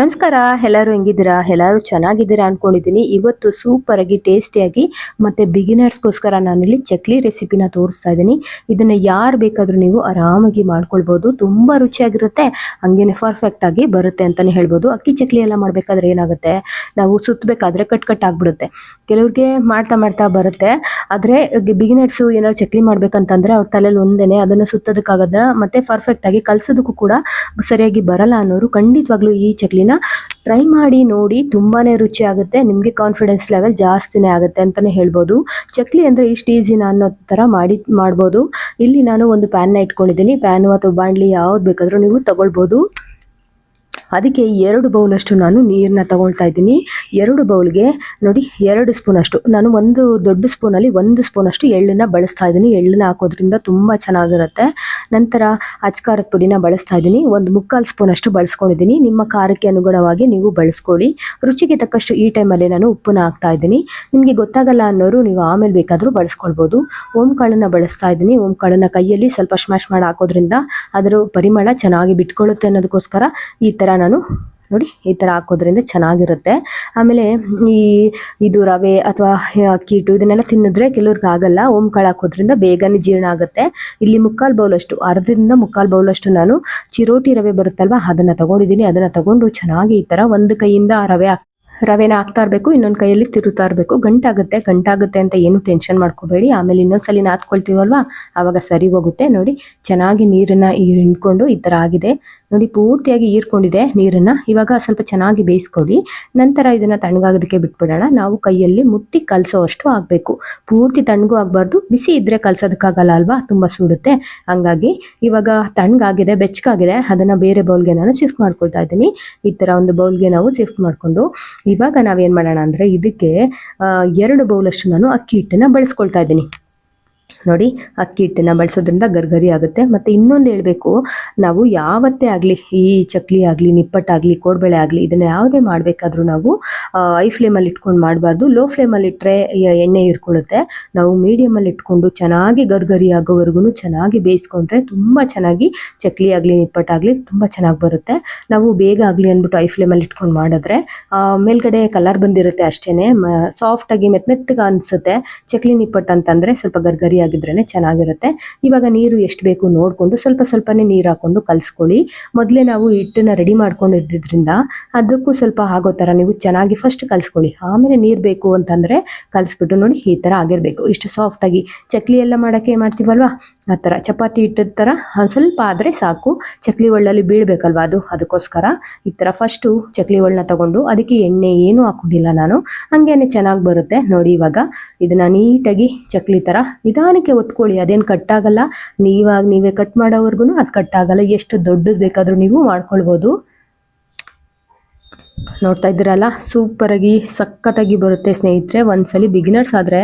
ನಮಸ್ಕಾರ, ಎಲ್ಲರೂ ಹೆಂಗಿದ್ದೀರಾ? ಎಲ್ಲರೂ ಚೆನ್ನಾಗಿದ್ದೀರಾ ಅಂದ್ಕೊಂಡಿದ್ದೀನಿ ಇವತ್ತು ಸೂಪರ್ ಆಗಿ ಟೇಸ್ಟಿಯಾಗಿ ಮತ್ತೆ ಬಿಗಿನರ್ಸ್ಗೋಸ್ಕರ ನಾನಿಲ್ಲಿ ಚಕ್ಲಿ ರೆಸಿಪಿನ ತೋರಿಸ್ತಾ ಇದ್ದೀನಿ. ಇದನ್ನು ಯಾರು ಬೇಕಾದರೂ ನೀವು ಆರಾಮಾಗಿ ಮಾಡ್ಕೊಳ್ಬೋದು. ತುಂಬ ರುಚಿಯಾಗಿರುತ್ತೆ, ಹಂಗೇನೆ ಪರ್ಫೆಕ್ಟ್ ಆಗಿ ಬರುತ್ತೆ ಅಂತಾನೆ ಹೇಳ್ಬೋದು. ಅಕ್ಕಿ ಚಕ್ಲಿ ಎಲ್ಲ ಮಾಡಬೇಕಾದ್ರೆ ಏನಾಗುತ್ತೆ? ನಾವು ಸುತ್ತಬೇಕಾದ್ರೆ ಕಟ್ ಕಟ್ ಆಗಿಬಿಡುತ್ತೆ. ಕೆಲವ್ರಿಗೆ ಮಾಡ್ತಾ ಮಾಡ್ತಾ ಬರುತ್ತೆ. ಆದ್ರೆ ಬಿಗಿನರ್ಸು ಏನಾದ್ರು ಚಕ್ಲಿ ಮಾಡ್ಬೇಕಂತಂದ್ರೆ ಅವ್ರ ತಲೆಯಲ್ಲಿ ಒಂದೇನೆ ಅದನ್ನ ಸುತ್ತೋದಕ್ಕಾಗದ ಮತ್ತೆ ಪರ್ಫೆಕ್ಟ್ ಆಗಿ ಕಲ್ಸೋದಕ್ಕೂ ಕೂಡ ಸರಿಯಾಗಿ ಬರಲ್ಲ ಅನ್ನೋರು ಖಂಡಿತವಾಗ್ಲೂ ಈ ಚಕ್ಲಿನ ಟ್ರೈ ಮಾಡಿ ನೋಡಿ ತುಂಬಾನೇ ರುಚಿ ಆಗುತ್ತೆ, ನಿಮಗೆ ಕಾನ್ಫಿಡೆನ್ಸ್ ಲೆವೆಲ್ ಜಾಸ್ತಿನೇ ಆಗುತ್ತೆ ಅಂತಾನೆ ಹೇಳ್ಬೋದು. ಚಕ್ಲಿ ಅಂದ್ರೆ ಇಷ್ಟು ಈಸಿನ ಅನ್ನೋ ತರ ಮಾಡಿ, ಮಾಡ್ಬೋದು. ಇಲ್ಲಿ ನಾನು ಒಂದು ಪ್ಯಾನ್ನ ಇಟ್ಕೊಂಡಿದ್ದೀನಿ ಪ್ಯಾನ್ ಅಥವಾ ಬಾಣಲಿ ಯಾವ್ದು ಬೇಕಾದರೂ ನೀವು ತಗೊಳ್ಬೋದು. ಅದಕ್ಕೆ ಎರಡು ಬೌಲಷ್ಟು ನಾನು ನೀರನ್ನ ತಗೊಳ್ತಾ ಇದ್ದೀನಿ. ಎರಡು ಬೌಲ್ಗೆ ನೋಡಿ ಎರಡು ಸ್ಪೂನ್ ಅಷ್ಟು ನಾನು ಒಂದು ದೊಡ್ಡ ಸ್ಪೂನಲ್ಲಿ ಒಂದು ಸ್ಪೂನ್ ಅಷ್ಟು ಎಳ್ಳನ್ನ ಬಳಸ್ತಾ ಇದ್ದೀನಿ. ಎಳ್ಳನ್ನ ಹಾಕೋದ್ರಿಂದ ತುಂಬ ಚೆನ್ನಾಗಿರುತ್ತೆ. ನಂತರ ಅಚ್ಕಾರದ ಪುಡಿನ ಬಳಸ್ತಾ ಇದ್ದೀನಿ. ಒಂದು ಮುಕ್ಕಾಲು ಸ್ಪೂನ್ ಅಷ್ಟು ಬಳಸ್ಕೊಂಡಿದ್ದೀನಿ. ನಿಮ್ಮ ಖಾರಕ್ಕೆ ಅನುಗುಣವಾಗಿ ನೀವು ಬಳಸ್ಕೊಳ್ಳಿ. ರುಚಿಗೆ ತಕ್ಕಷ್ಟು ಈ ಟೈಮಲ್ಲಿ ನಾನು ಉಪ್ಪನ್ನ ಹಾಕ್ತಾ ಇದ್ದೀನಿ. ನಿಮಗೆ ಗೊತ್ತಾಗಲ್ಲ ಅನ್ನೋರು ನೀವು ಆಮೇಲೆ ಬೇಕಾದರೂ ಬಳಸ್ಕೊಳ್ಬೋದು. ಓಂ ಕಾಳನ್ನ ಬಳಸ್ತಾ ಇದ್ದೀನಿ. ಓಮ್ ಕಾಳನ್ನ ಕೈಯಲ್ಲಿ ಸ್ವಲ್ಪ ಸ್ಮ್ಯಾಶ್ ಮಾಡಿ ಹಾಕೋದ್ರಿಂದ ಅದರ ಪರಿಮಳ ಚೆನ್ನಾಗಿ ಬಿಟ್ಕೊಳ್ಳುತ್ತೆ ಅನ್ನೋದಕ್ಕೋಸ್ಕರ ಈ ಥರ ನೋಡಿ ಈ ಥರ ಹಾಕೋದ್ರಿಂದ ಚೆನ್ನಾಗಿರುತ್ತೆ. ಆಮೇಲೆ ಈ ಇದು ರವೆ ಅಥವಾ ಅಕ್ಕಿ ಇಟ್ಟು ಇದನ್ನೆಲ್ಲ ತಿನ್ನಿದ್ರೆ ಕೆಲವ್ರಿಗೆ ಆಗಲ್ಲ. ಓಂಕಾಳು ಹಾಕೋದ್ರಿಂದ ಬೇಗನೆ ಜೀರ್ಣ ಆಗುತ್ತೆ. ಇಲ್ಲಿ ಮುಕ್ಕಾಲು ಬೌಲಷ್ಟು ಅರ್ಧದಿಂದ ಮುಕ್ಕಾಲು ಬೌಲಷ್ಟು ನಾನು ಚಿರೋಟಿ ರವೆ ಬರುತ್ತಲ್ವ, ಅದನ್ನು ತಗೊಂಡಿದ್ದೀನಿ. ಅದನ್ನು ತಗೊಂಡು ಚೆನ್ನಾಗಿ ಈ ಥರ ಒಂದು ಕೈಯಿಂದ ರವೆ ರವೆನ ಹಾಕ್ತಾ ಇರಬೇಕು, ಇನ್ನೊಂದು ಕೈಯಲ್ಲಿ ತಿರುತ್ತಾ ಇರಬೇಕು. ಗಂಟಾಗುತ್ತೆ ಗಂಟಾಗುತ್ತೆ ಅಂತ ಏನು ಟೆನ್ಷನ್ ಮಾಡ್ಕೋಬೇಡಿ. ಆಮೇಲೆ ಇನ್ನೊಂದ್ಸಲಿ ನಾದ್ಕೊಳ್ತೀವಲ್ವಾ? ಆವಾಗ ಸರಿ ಹೋಗುತ್ತೆ. ನೋಡಿ, ಚೆನ್ನಾಗಿ ನೀರನ್ನ ಹಿಂಡ್ಕೊಂಡು ಈ ಥರ ಆಗಿದೆ. ನೋಡಿ, ಪೂರ್ತಿಯಾಗಿ ಹೀರ್ಕೊಂಡಿದೆ ನೀರನ್ನ. ಇವಾಗ ಸ್ವಲ್ಪ ಚೆನ್ನಾಗಿ ಬೇಯಿಸ್ಕೊಳ್ಳಿ. ನಂತರ ಇದನ್ನ ತಣ್ಣಗಾಗೋದಕ್ಕೆ ಬಿಟ್ಬಿಡೋಣ. ನಾವು ಕೈಯಲ್ಲಿ ಮುಟ್ಟಿ ಕಲಸೋ ಅಷ್ಟು ಆಗಬೇಕು. ಪೂರ್ತಿ ತಣ್ಣಗೂ ಆಗಬಾರ್ದು. ಬಿಸಿ ಇದ್ರೆ ಕಲ್ಸೋದಕ್ಕಾಗಲ್ಲ ಅಲ್ವಾ? ತುಂಬ ಸುಡುತ್ತೆ. ಹಂಗಾಗಿ ಇವಾಗ ತಣ್ಣಗಾಗಿದೆ, ಬೆಚ್ಚಗಾಗಿದೆ. ಅದನ್ನ ಬೇರೆ ಬೌಲ್ಗೆ ನಾನು ಶಿಫ್ಟ್ ಮಾಡ್ಕೊಳ್ತಾ ಇದ್ದೀನಿ. ಈ ಥರ ಒಂದು ಬೌಲ್ಗೆ ನಾವು ಶಿಫ್ಟ್ ಮಾಡಿಕೊಂಡು ಇವಾಗ ನಾವೇನು ಮಾಡೋಣ ಅಂದರೆ ಇದಕ್ಕೆ ಎರಡು ಬೌಲಷ್ಟು ನಾನು ಅಕ್ಕಿ ಹಿಟ್ಟನ್ನ ಬಳಸ್ಕೊಳ್ತಾ ಇದ್ದೀನಿ. ನೋಡಿ, ಅಕ್ಕಿ ಹಿಟ್ಟನ್ನ ಬಳಸೋದ್ರಿಂದ ಗರ್ಗರಿ ಆಗುತ್ತೆ. ಮತ್ತು ಇನ್ನೊಂದು ಹೇಳಬೇಕು, ನಾವು ಯಾವತ್ತೇ ಆಗಲಿ, ಈ ಚಕ್ಲಿ ಆಗಲಿ ನಿಪ್ಪಟ್ಟಾಗಲಿ ಕೋಡ್ಬಳೆ ಆಗಲಿ, ಇದನ್ನ ಯಾವುದೇ ಮಾಡಬೇಕಾದ್ರೂ ನಾವು ಐ ಫ್ಲೇಮಲ್ಲಿ ಇಟ್ಕೊಂಡು ಮಾಡಬಾರ್ದು. ಲೋ ಫ್ಲೇಮಲ್ಲಿ ಇಟ್ಟರೆ ಎಣ್ಣೆ ಹೀರ್ಕೊಳ್ಳುತ್ತೆ ನಾವು ಮೀಡಿಯಮಲ್ಲಿ ಇಟ್ಕೊಂಡು ಚೆನ್ನಾಗಿ ಗರ್ಗರಿ ಆಗೋವರೆಗೂ ಚೆನ್ನಾಗಿ ಬೇಯಿಸ್ಕೊಂಡ್ರೆ ತುಂಬ ಚೆನ್ನಾಗಿ ಚಕ್ಲಿ ಆಗಲಿ ನಿಪ್ಪಟ್ಟಾಗಲಿ ತುಂಬ ಚೆನ್ನಾಗಿ ಬರುತ್ತೆ. ನಾವು ಬೇಗ ಆಗಲಿ ಅಂದ್ಬಿಟ್ಟು ಐ ಫ್ಲೇಮಲ್ಲಿ ಇಟ್ಕೊಂಡು ಮಾಡಿದ್ರೆ ಮೇಲ್ಗಡೆ ಕಲರ್ ಬಂದಿರುತ್ತೆ ಅಷ್ಟೇ ಸಾಫ್ಟಾಗಿ ಮೆತ್ತ ಮೆತ್ತಗೆ ಅನಿಸುತ್ತೆ. ಚಕ್ಲಿ ನಿಪ್ಪಟ್ಟು ಅಂತಂದರೆ ಸ್ವಲ್ಪ ಗರ್ಗರಿ ಆಗಿದ್ರೇ ಚೆನ್ನಾಗಿರುತ್ತೆ. ಇವಾಗ ನೀರು ಎಷ್ಟು ಬೇಕು ನೋಡಿಕೊಂಡು ಸ್ವಲ್ಪ ಸ್ವಲ್ಪನೇ ನೀರು ಹಾಕೊಂಡು ಕಲಿಸ್ಕೊಳ್ಳಿ. ಮೊದಲೇ ನಾವು ಹಿಟ್ಟನ್ನ ರೆಡಿ ಮಾಡ್ಕೊಂಡು ಇದ್ದಿದ್ರಿಂದ ಅದಕ್ಕೂ ಸ್ವಲ್ಪ ಆಗೋ ಥರ ನೀವು ಚೆನ್ನಾಗಿ ಫಸ್ಟ್ ಕಲಿಸ್ಕೊಳ್ಳಿ. ಆಮೇಲೆ ನೀರು ಬೇಕು ಅಂತಂದರೆ ಕಲಿಸ್ಬಿಟ್ಟು ನೋಡಿ ಈ ಥರ ಆಗಿರಬೇಕು. ಇಷ್ಟು ಸಾಫ್ಟಾಗಿ ಚಕ್ಲಿ ಎಲ್ಲ ಮಾಡೋಕ್ಕೆ ಮಾಡ್ತೀವಲ್ವಾ? ಆ ಥರ ಚಪಾತಿ ಹಿಟ್ಟದ ಥರ ಸ್ವಲ್ಪ ಆದರೆ ಸಾಕು. ಚಕ್ಲಿ ಒಳ್ಳಲ್ಲಿ ಬೀಳಬೇಕಲ್ವ ಅದು? ಅದಕ್ಕೋಸ್ಕರ ಈ ಥರ ಫಸ್ಟು ಚಕ್ಲಿ ಒಳ್ಳನ್ನ ತಗೊಂಡು ಅದಕ್ಕೆ ಎಣ್ಣೆ ಏನು ಹಾಕೊಂಡಿಲ್ಲ ನಾನು. ಹಂಗೇನೆ ಚೆನ್ನಾಗಿ ಬರುತ್ತೆ ನೋಡಿ ಇವಾಗ. ಇದನ್ನ ನೀಟಾಗಿ ಚಕ್ಲಿ ಥರ ನಿಧಾನಕ್ಕೆ ಒತ್ಕೊಳ್ಳಿ ಅದೇನು ಕಟ್ಟಾಗಲ್ಲ. ನೀವಾಗ ನೀವೇ ಕಟ್ ಮಾಡೋವರೆಗೂ ಅದು ಕಟ್ಟಾಗಲ್ಲ. ಎಷ್ಟು ದೊಡ್ಡದು ಬೇಕಾದರೂ ನೀವು ಮಾಡ್ಕೊಳ್ಬೋದು. ನೋಡ್ತಾ ಇದ್ದೀರಲ್ಲ? ಸೂಪರಾಗಿ ಸಖತ್ತಾಗಿ ಬರುತ್ತೆ ಸ್ನೇಹಿತರೆ. ಒಂದ್ಸಲಿ ಬಿಗಿನರ್ಸ್ ಆದರೆ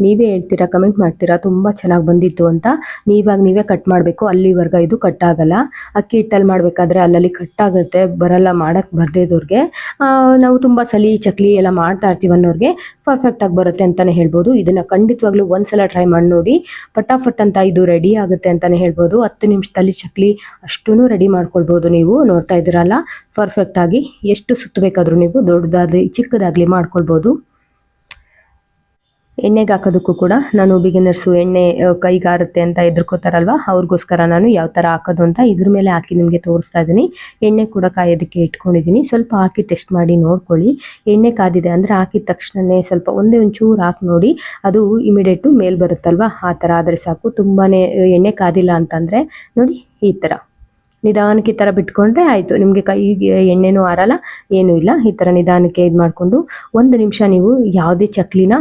ನೀವೇ ಹೇಳ್ತೀರಾ ಕಮೆಂಟ್ ಮಾಡ್ತೀರಾ? ತುಂಬ ಚೆನ್ನಾಗಿ ಬಂದಿತ್ತು ಅಂತ. ನೀವಾಗ ನೀವೇ ಕಟ್ ಮಾಡಬೇಕು. ಅಲ್ಲಿವರೆಗ ಇದು ಕಟ್ ಆಗಲ್ಲ. ಅಕ್ಕಿ ಹಿಟ್ಟಲ್ಲಿ ಮಾಡಬೇಕಾದ್ರೆ ಅಲ್ಲಲ್ಲಿ ಕಟ್ ಆಗುತ್ತೆ. ಬರಲ್ಲ ಮಾಡಕ್ಕೆ ಬರ್ದೇ ಇದ್ದವ್ರಿಗೆ ಆ, ನಾವು ತುಂಬ ಸಲಿ ಚಕ್ಲಿ ಎಲ್ಲ ಮಾಡ್ತಾ ಇರ್ತೀವಿ ಅನ್ನೋರಿಗೆ ಪರ್ಫೆಕ್ಟಾಗಿ ಬರುತ್ತೆ ಅಂತಲೇ ಹೇಳ್ಬೋದು. ಇದನ್ನು ಖಂಡಿತವಾಗ್ಲೂ ಒಂದ್ಸಲ ಟ್ರೈ ಮಾಡಿ ನೋಡಿ. ಪಟಾಫಟ್ ಅಂತ ಇದು ರೆಡಿ ಆಗುತ್ತೆ ಅಂತಲೇ ಹೇಳ್ಬೋದು. ಹತ್ತು ನಿಮಿಷದಲ್ಲಿ ಚಕ್ಲಿ ಅಷ್ಟೂ ರೆಡಿ ಮಾಡ್ಕೊಳ್ಬೋದು ನೀವು. ನೋಡ್ತಾ ಇದ್ದೀರಲ್ಲ? ಪರ್ಫೆಕ್ಟಾಗಿ ಆಗಿ ಎಷ್ಟು ಸುತ್ತಬೇಕಾದ್ರೂ ನೀವು ದೊಡ್ಡದಾಗಲಿ, ಚಿಕ್ಕದಾಗಲಿ ಮಾಡ್ಕೊಳ್ಬೋದು. ಎಣ್ಣೆಗೆ ಹಾಕೋದಕ್ಕೂ ಕೂಡ ನಾನು ಬಿಗಿನರ್ಸು ಎಣ್ಣೆ ಕೈಗಾರುತ್ತೆ ಅಂತ ಎದುರ್ಕೋತಾರಲ್ವ ಅವ್ರಿಗೋಸ್ಕರ ನಾನು ಯಾವ ಥರ ಹಾಕೋದು ಅಂತ ಇದ್ರ ಮೇಲೆ ಹಾಕಿ ನಿಮಗೆ ತೋರಿಸ್ತಾ ಇದ್ದೀನಿ. ಎಣ್ಣೆ ಕೂಡ ಕಾಯೋದಕ್ಕೆ ಇಟ್ಕೊಂಡಿದ್ದೀನಿ. ಸ್ವಲ್ಪ ಹಾಕಿ ಟೆಸ್ಟ್ ಮಾಡಿ ನೋಡ್ಕೊಳ್ಳಿ. ಎಣ್ಣೆ ಕಾದಿದೆ ಅಂದರೆ ಹಾಕಿದ ತಕ್ಷಣವೇ ಸ್ವಲ್ಪ ಒಂದೇ ಒಂಚೂರು ಹಾಕಿ ನೋಡಿ. ಅದು ಇಮಿಡಿಯೇಟು ಮೇಲೆ ಬರುತ್ತಲ್ವ? ಆ ಥರ ಆದರೆ ಸಾಕು. ತುಂಬಾ ಎಣ್ಣೆ ಕಾದಿಲ್ಲ ಅಂತಂದರೆ ನೋಡಿ ಈ ಥರ. ನಿಧಾನಕ್ಕೆ ಈ ಥರ ಬಿಟ್ಕೊಂಡ್ರೆ ಆಯಿತು. ನಿಮಗೆ ಕೈಗೆ ಎಣ್ಣೆನೂ ಆರಲ್ಲ, ಏನೂ ಇಲ್ಲ. ಈ ಥರ ನಿಧಾನಕ್ಕೆ ಇದು ಮಾಡಿಕೊಂಡು ಒಂದು ನಿಮಿಷ ನೀವು ಯಾವುದೇ ಚಕ್ಲಿನ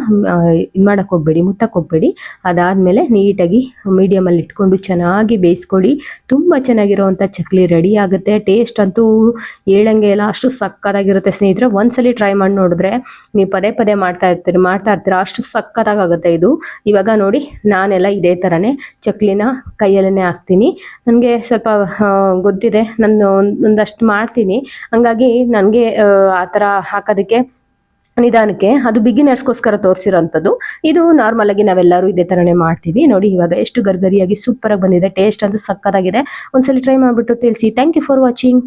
ಇದು ಮಾಡೋಕ್ಕೆ ಹೋಗಬೇಡಿ, ಮುಟ್ಟಕ್ಕೆ ಹೋಗಬೇಡಿ. ಅದಾದಮೇಲೆ ನೀಟಾಗಿ ಮೀಡಿಯಮಲ್ಲಿ ಇಟ್ಕೊಂಡು ಚೆನ್ನಾಗಿ ಬೇಯಿಸ್ಕೊಳ್ಳಿ. ತುಂಬ ಚೆನ್ನಾಗಿರೋವಂಥ ಚಕ್ಲಿ ರೆಡಿ ಆಗುತ್ತೆ. ಟೇಸ್ಟ್ ಅಂತೂ ಹೇಳಂಗೆ ಇಲ್ಲ. ಅಷ್ಟು ಸಕ್ಕತ್ತಾಗಿರುತ್ತೆ ಸ್ನೇಹಿತರೆ. ಒಂದ್ಸಲಿ ಟ್ರೈ ಮಾಡಿ ನೋಡಿದ್ರೆ ನೀವು ಪದೇ ಪದೇ ಮಾಡ್ತಾ ಇರ್ತೀರಿ, ಮಾಡ್ತಾ ಇರ್ತೀರ? ಅಷ್ಟು ಸಕ್ಕತ್ತಾಗುತ್ತೆ ಇದು. ಇವಾಗ ನೋಡಿ, ನಾನೆಲ್ಲ ಇದೇ ಥರನೇ ಚಕ್ಲಿನ ಕೈಯಲ್ಲೇ ಹಾಕ್ತೀನಿ. ನನಗೆ ಸ್ವಲ್ಪ ಗೊತ್ತಿದೆ. ನಾನು ಒಂದಷ್ಟು ಮಾಡ್ತೀನಿ. ಹಂಗಾಗಿ ನನಗೆ, ಆ ಥರ ಹಾಕೋದಕ್ಕೆ ನಿಧಾನಕ್ಕೆ, ಅದು ಬಿಗಿನರ್ಸ್ಗೋಸ್ಕರ ತೋರಿಸಿರೋಂಥದ್ದು. ಇದು ನಾರ್ಮಲ್ ಆಗಿ ನಾವೆಲ್ಲರೂ ಇದೇ ಥರನೇ ಮಾಡ್ತೀವಿ. ನೋಡಿ, ಇವಾಗ ಎಷ್ಟು ಗರ್ಗರಿಯಾಗಿ ಸೂಪರಾಗಿ ಬಂದಿದೆ. ಟೇಸ್ಟ್ ಅಂತೂ ಸಕ್ಕತ್ತಾಗಿದೆ. ಒಂದ್ಸಲಿ ಟ್ರೈ ಮಾಡಿಬಿಟ್ಟು ತಿಳಿಸಿ. Thank you for watching